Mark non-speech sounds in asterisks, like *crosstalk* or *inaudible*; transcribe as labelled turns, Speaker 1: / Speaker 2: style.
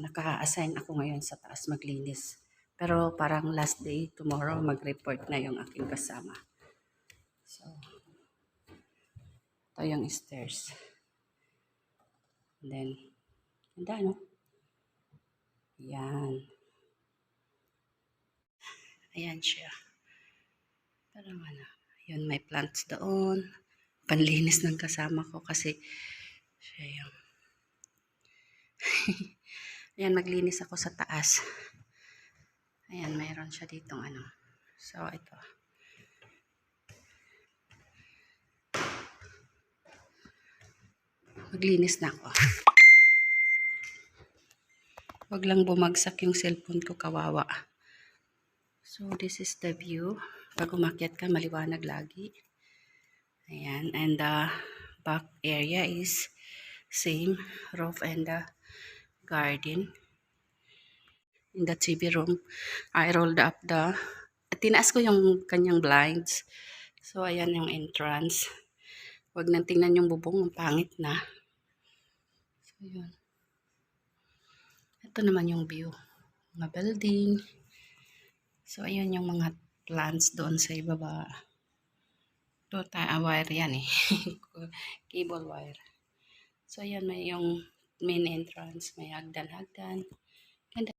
Speaker 1: naka-assign ako ngayon sa taas maglinis. Pero parang last day, tomorrow, mag-report na yung aking kasama. So, ito yung stairs. And then, ganda, no? Yan. Ayan siya. Parang ano, yun, may plants doon. Panlinis ng kasama ko kasi siya yung *laughs* Ayan, maglinis ako sa taas. Ayan, mayroon siya ditong ano. So, ito. Maglinis na ako. Huwag lang bumagsak yung cellphone ko, kawawa. So, this is the view. Pag umakyat ka, maliwanag lagi. Ayan, and the back area is same, roof and the garden. In the TV room, I rolled up the, tinaas ko yung kanyang blinds. So, ayan yung entrance. Huwag nang tingnan yung bubong, ang pangit na. So, yun. Ito naman yung view. Mga building. So, ayun yung mga plants doon sa ibaba. Ito, ta- wire yan eh. *laughs* Cable wire. So, ayan may yung main entrance. May hagdan-hagdan. Ganda.